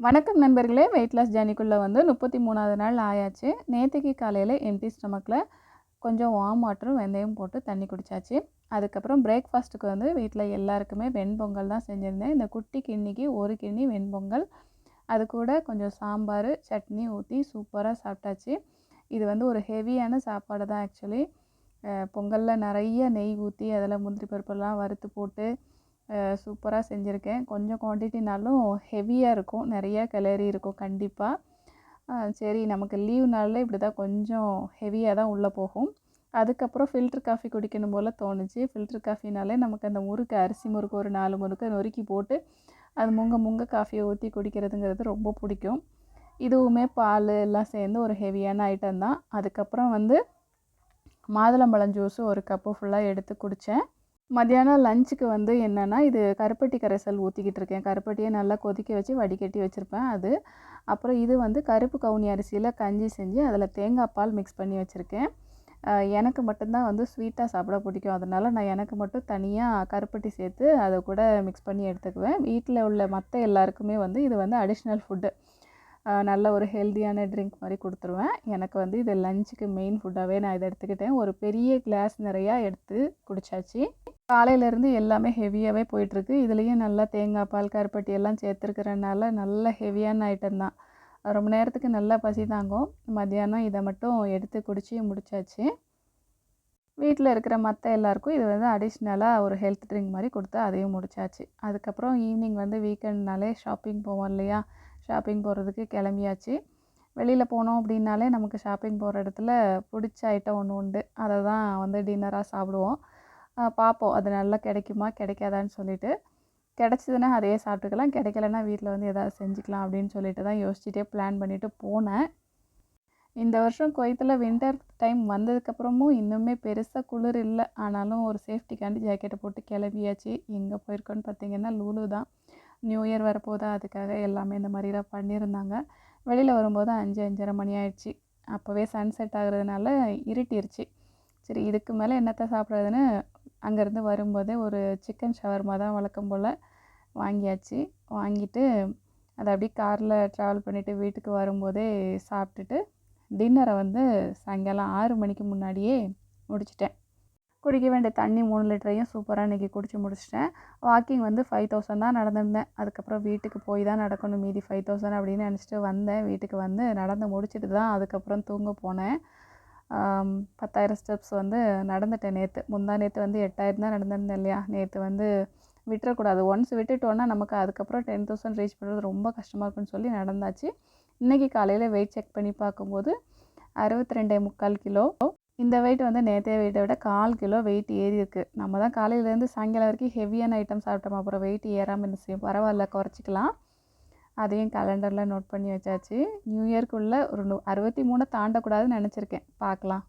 வணக்கம் நண்பர்களே weight loss ஜேர்னிக்குள்ளே வந்து முப்பத்தி மூணாவது நாள் ஆயாச்சு. நேற்றுக்கு காலையில் எம்டி ஸ்டமக்கில் கொஞ்சம் வார்ம் வாட்டரும் வெந்தயம் போட்டு தண்ணி குடித்தாச்சு அதுக்கப்புறம் பிரேக்ஃபாஸ்ட்டுக்கு வந்து வீட்டில் எல்லாருக்குமே வெண்பொங்கல் தான் செஞ்சுருந்தேன். இந்த குட்டி கிண்ணிக்கு ஒரு கிண்ணி வெண்பொங்கல் அது கூட கொஞ்சம் சாம்பார் சட்னி ஊற்றி சூப்பராக சாப்பிட்டாச்சு. இது வந்து ஒரு ஹெவியான சாப்பாடு தான் ஆக்சுவலி பொங்கலில் நிறைய நெய் ஊற்றி அதில் முந்திரி பருப்பெல்லாம் வறுத்து போட்டு சூப்பராக செஞ்சுருக்கேன். கொஞ்சம் குவான்டிட்டினாலும் ஹெவியாக இருக்கும். நிறையா கலரி இருக்கும் கண்டிப்பாக சரி நமக்கு லீவ் நாளில் இப்படி தான் கொஞ்சம் ஹெவியாக தான் உள்ளே போகும். அதுக்கப்புறம் ஃபில்ட்ரு காஃபி குடிக்கணும் போல் தோணுச்சு. ஃபில்ட்ரு காஃபினாலே நமக்கு அந்த முறுக்கு அரிசி முறுக்கு ஒரு நாலு முறுக்கு நொறுக்கி போட்டு அது முங்க முங்க காஃபியை ஊற்றி குடிக்கிறதுங்கிறது ரொம்ப பிடிக்கும். இதுவுமே பால் எல்லாம் சேர்ந்து ஒரு ஹெவியான ஐட்டம் தான். அதுக்கப்புறம் வந்து மாதுளம்பழம் ஜூஸு ஒரு கப்பு ஃபுல்லாக எடுத்து குடித்தேன் மத்தியானம் லஞ்சுக்கு வந்து என்னென்னா இது கருப்பட்டி கரைசல் ஊற்றிக்கிட்டு இருக்கேன். கருப்பட்டியை நல்லா கொதிக்க வச்சு வடிகட்டி வச்சுருப்பேன் அது. அப்புறம் இது வந்து கருப்பு கவுனி அரிசியில் கஞ்சி செஞ்சு அதில் தேங்காய் பால் மிக்ஸ் பண்ணி வச்சுருக்கேன். எனக்கு மட்டும்தான் வந்து ஸ்வீட்டாக சாப்பிட பிடிக்கும். அதனால் நான் எனக்கு மட்டும் தனியாக கருப்பட்டி சேர்த்து அதை கூட மிக்ஸ் பண்ணி எடுத்துக்குவேன். வீட்டில் உள்ள மற்ற எல்லாருக்குமே வந்து இது வந்து அடிஷ்னல் ஃபுட்டு நல்ல ஒரு ஹெல்த்தியான ட்ரிங்க் மாதிரி கொடுத்துருவேன். எனக்கு வந்து இது லஞ்சுக்கு மெயின் ஃபுட்டாகவே நான் இதை எடுத்துக்கிட்டேன். ஒரு பெரிய கிளாஸ் நிறையா எடுத்து குடித்தாச்சு காலையிலேருந்து எல்லாமே ஹெவியாகவே போயிட்டுருக்கு. இதுலேயும் நல்லா தேங்காய் பால் கருப்பட்டி எல்லாம் சேர்த்துருக்கிறனால நல்ல ஹெவியான ஐட்டம் தான். ரொம்ப நேரத்துக்கு நல்லா பசி தாங்கும். மத்தியானம் இதை மட்டும் எடுத்து குடித்து முடிச்சாச்சு. வீட்டில் இருக்கிற மற்ற எல்லாருக்கும் இது வந்து அடிஷ்னலாக ஒரு ஹெல்த் ட்ரிங்க் மாதிரி கொடுத்து அதையும் முடிச்சாச்சு. அதுக்கப்புறம் ஈவினிங் வந்து வீக்கெண்ட்னாலே ஷாப்பிங் போவோம் இல்லையா? ஷாப்பிங் போகிறதுக்கு கிளம்பியாச்சு. வெளியில் போனோம் அப்படின்னாலே நமக்கு ஷாப்பிங் போகிற இடத்துல பிடிச்ச ஐட்டம் ஒன்று உண்டு. அதை தான் வந்து டின்னராக சாப்பிடுவோம். பார்ப்போம் அது நல்லா கிடைக்குமா கிடைக்காதான்னு சொல்லிட்டு. கிடச்சிதுன்னா அதையே சாப்பிட்டுக்கலாம். கிடைக்கலன்னா வீட்டில் வந்து எதாவது செஞ்சுக்கலாம் அப்படின்னு சொல்லிட்டு தான் யோசிச்சுட்டே பிளான் பண்ணிவிட்டு போனேன். இந்த வருஷம் குவைத்தில் வின்டர் டைம் வந்ததுக்கப்புறமும் இன்னுமே பெருசாக குளிர் இல்லை. ஆனாலும் ஒரு சேஃப்டிக்காண்டி ஜாக்கெட்டை போட்டு கிளம்பியாச்சு. எங்கே போயிருக்கோன்னு பார்த்தீங்கன்னா லூலு தான். நியூ இயர் வரப்போதா அதுக்காக எல்லாமே இந்த மாதிரிலாம் பண்ணியிருந்தாங்க. வெளியில் வரும்போது அஞ்சு அஞ்சரை மணி ஆயிடுச்சு. அப்போவே சன்செட் ஆகுறதுனால இருட்டிருச்சு. சரி இதுக்கு மேலே என்னத்தை சாப்பிட்றதுன்னு அங்கேருந்து வரும்போதே ஒரு சிக்கன் ஷவர்மா தான் வழக்கம் போல் வாங்கியாச்சு. வாங்கிட்டு அதை அப்படியே காரில் ட்ராவல் பண்ணிவிட்டு வீட்டுக்கு வரும்போதே சாப்பிட்டுட்டு டின்னரை வந்து சாயங்காலம் ஆறு மணிக்கு முன்னாடியே முடிச்சிட்டேன். குடிக்க வேண்டிய தண்ணி மூணு லிட்டரையும் சூப்பராக இன்றைக்கி குடிச்சு முடிச்சிட்டேன். வாக்கிங் வந்து ஃபைவ் தௌசண்ட் தான் நடந்திருந்தேன். அதுக்கப்புறம் வீட்டுக்கு போய் தான் நடக்கணும். மீதி ஃபைவ் தௌசண்ட் அப்படின்னு நினச்சிட்டு வந்தேன். வீட்டுக்கு வந்து நடந்து முடிச்சுட்டு தான் அதுக்கப்புறம் தூங்க போனேன். பத்தாயிரம் ஸ்டெப்ஸ் வந்து நடந்துட்டேன் நேற்று முந்தா நேற்று வந்து எட்டாயிரம் தான் நடந்திருந்தேன் இல்லையா? நேற்று வந்து விட்டுறக்கூடாது. ஒன்ஸ் விட்டுட்டோன்னா நமக்கு அதுக்கப்புறம் டென் தௌசண்ட் ரீச் பண்ணுறது ரொம்ப கஷ்டமாக இருக்குன்னு சொல்லி நடந்தாச்சு. இன்றைக்கி காலையில் வெயிட் செக் பண்ணி பார்க்கும்போது அறுபத்தி ரெண்டே முக்கால் கிலோ. இந்த வெயிட் வந்து நேற்றைய வெயிட்டை விட கால் கிலோ வெயிட் ஏறி இருக்குது நம்ம தான் காலையிலேருந்து சாயங்காலம் வரைக்கும் ஹெவியான ஐட்டம் சாப்பிட்டோம் அப்புறம் வெயிட் ஏறாமல் இருந்துச்சு பரவாயில்ல குறைச்சிக்கலாம். அதையும் கேலண்டரில் நோட் பண்ணி வச்சாச்சு. நியூ இயர்க்குள்ளே ஒரு அறுபத்தி மூணை தாண்டக்கூடாதுன்னு நினச்சிருக்கேன். பார்க்கலாம்.